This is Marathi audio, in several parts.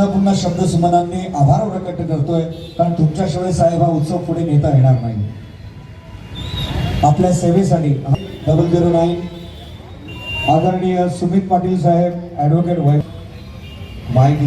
पुन्हा पुन्हा शब्द सुमनांनी आभार प्रकट करतोय कारण तुमच्याशिवाय साहेब हा उत्सव पुढे नेता येणार नाही. आपल्या सेवेसाठी डबल झिरो नाईन आदरणीय सुमित पाटील साहेब ॲडव्होकेट वै माहिती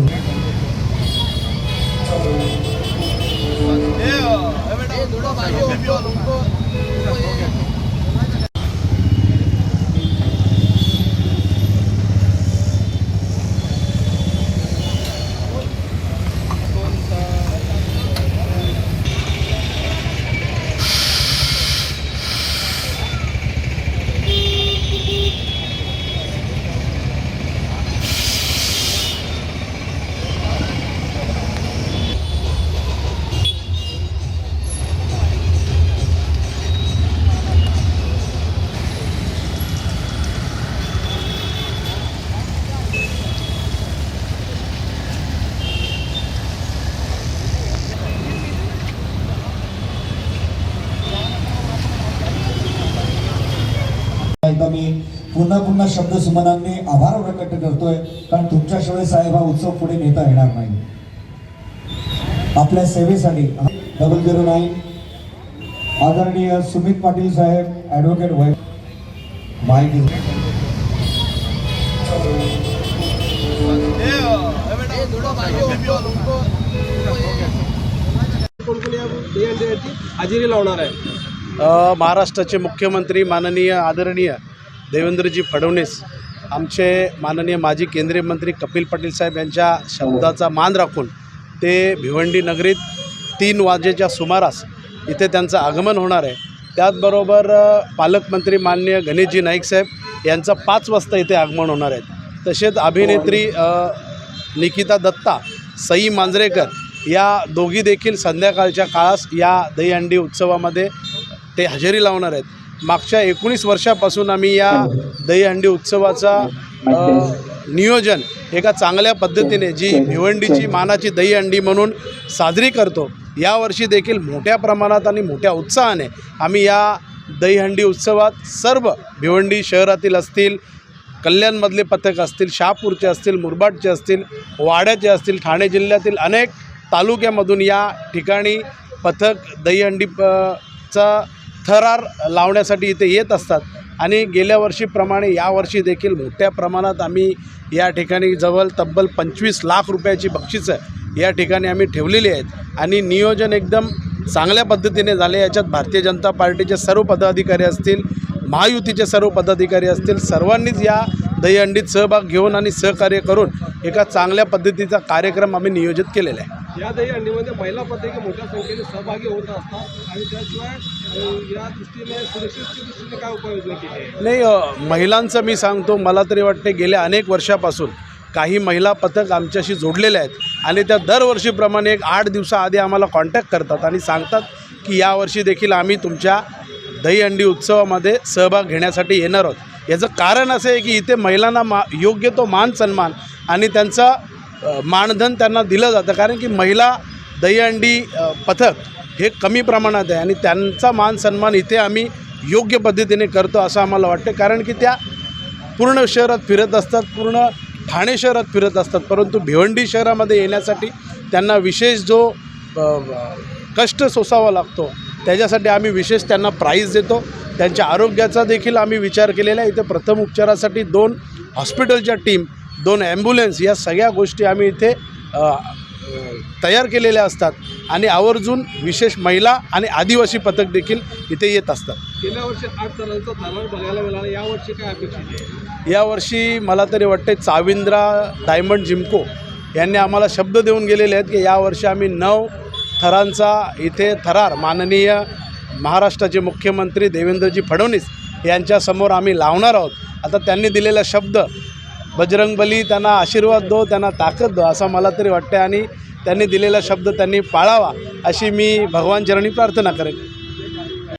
एकदा मी पुन्हा पुन्हा शब्द सुमनांनी आभार प्रकट करतोय कारण तुमच्याशिवाय साहेब हा उत्सव पुढे नेता येणार नाही. आपल्या सेवेसाठी डबल झिरो नाईन आदरणीय सुमित पाटील साहेब ॲडव्होकेट वै माहिती हजेरी लावणार आहे. महाराष्ट्राचे मुख्यमंत्री माननीय आदरणीय देवेंद्रजी फडणवीस आमचे माननीय माजी केंद्रीय मंत्री कपिल पाटील साहेब यांच्या शब्दाचा मान राखून ते भिवंडी नगरीत तीन वाजेच्या सुमारास इथे त्यांचं आगमन होणार आहे. त्याचबरोबर पालकमंत्री माननीय गणेशजी नाईक साहेब यांचं पाच वाजता इथे आगमन होणार आहे. तसेच अभिनेत्री निकिता दत्ता सई मांजरेकर या दोघी देखील संध्याकाळच्या काळास या दहीहंडी उत्सवामध्ये ते हजेरी लावणार आहेत. मागच्या एकोणीस वर्षापासून आम्ही या दहीहंडी उत्सवाचा नियोजन एका चांगल्या पद्धतीने जी भिवंडीची मानाची दहीहंडी म्हणून साजरी करतो यावर्षी देखील मोठ्या प्रमाणात आणि मोठ्या उत्साहाने आम्ही या दहीहंडी उत्सवात सर्व भिवंडी शहरातील असतील कल्याणमधले पथक असतील शहापूरचे असतील मुरबाडचे असतील वाड्याचे असतील ठाणे जिल्ह्यातील अनेक तालुक्यामधून या ठिकाणी पथक दहीहंडी प- चा थरार लावण्यासाठी इथे येत असतात. आणि गेल्या वर्षीप्रमाणे यावर्षी देखील मोठ्या प्रमाणात आम्ही या ठिकाणी जवळ तब्बल पंचवीस लाख रुपयाची बक्षिसं या ठिकाणी आम्ही ठेवलेली आहेत. आणि नियोजन एकदम चांगल्या पद्धतीने झाले. याच्यात भारतीय जनता पार्टीचे सर्व पदाधिकारी असतील महायुतीचे सर्व पदाधिकारी असतील सर्वांनीच या दहीहंडीत सहभाग घेऊन आणि सहकार्य करून एका चांगल्या पद्धतीचा कार्यक्रम आम्ही नियोजित केलेला आहे. या दहीहंडीमध्ये महिला पत्रिका मोठ्या संख्येने सहभागी होत असतात आणि त्याशिवाय या दृष्टीने सुरक्षेच्या दृष्टीने काय उपाययोजना केली आहे? नाही महिलांचं मी सांगतो मला तरी वाटते गेल्या अनेक वर्षापासून काही महिला पथक आमच्याशी जोडलेल्या आहेत आणि त्या दरवर्षीप्रमाणे एक आठ दिवसाआधी आम्हाला कॉन्टॅक्ट करतात आणि सांगतात की यावर्षी देखील आम्ही तुमच्या दहीहंडी उत्सवामध्ये सहभाग घेण्यासाठी येणार आहोत. याचं कारण असं आहे की इथे महिलांना मा योग्य तो मान सन्मान आणि त्यांचा मानधन त्यांना दिलं जातं. कारण की महिला दहीहंडी पथक हे कमी प्रमाणात आहे आणि त्यांचा मान सन्मान इथे आम्ही योग्य पद्धतीने करतो असं आम्हाला वाटतं. कारण की त्या पूर्ण शहरात फिरत असतात पूर्ण ठाणे शहरात फिरत असतात. परंतु भिवंडी शहरामध्ये येण्यासाठी त्यांना विशेष जो कष्ट सोसावा लागतो त्याच्यासाठी आम्ही विशेष त्यांना प्राईज देतो. त्यांच्या आरोग्याचा देखील आम्ही विचार केलेला आहे. इथे प्रथम उपचारासाठी दोन हॉस्पिटलच्या टीम दोन ॲम्ब्युलन्स या सगळ्या गोष्टी आम्ही इथे तयार केलेल्या असतात. आणि आवर्जून विशेष महिला आणि आदिवासी पथक देखील इथे येत असतात. गेल्या वर्षी आठ जणांचा थरार बघायला मिळाला. यावर्षी काय अपेक्षित आहे? यावर्षी मला तरी वाटते चाविंद्रा डायमंड जिमको यांनी आम्हाला शब्द देऊन गेलेले आहेत की यावर्षी आम्ही नऊ थरांचा इथे थरार माननीय महाराष्ट्राचे मुख्यमंत्री देवेंद्रजी फडणवीस यांच्यासमोर आम्ही लावणार आहोत. आता त्यांनी दिलेला शब्द बजरंगबली त्यांना आशीर्वाद दो त्यांना ताकद दो असं मला तरी वाटते आणि त्यांनी दिलेला शब्द त्यांनी पाळावा अशी मी भगवान चरणी प्रार्थना करेन.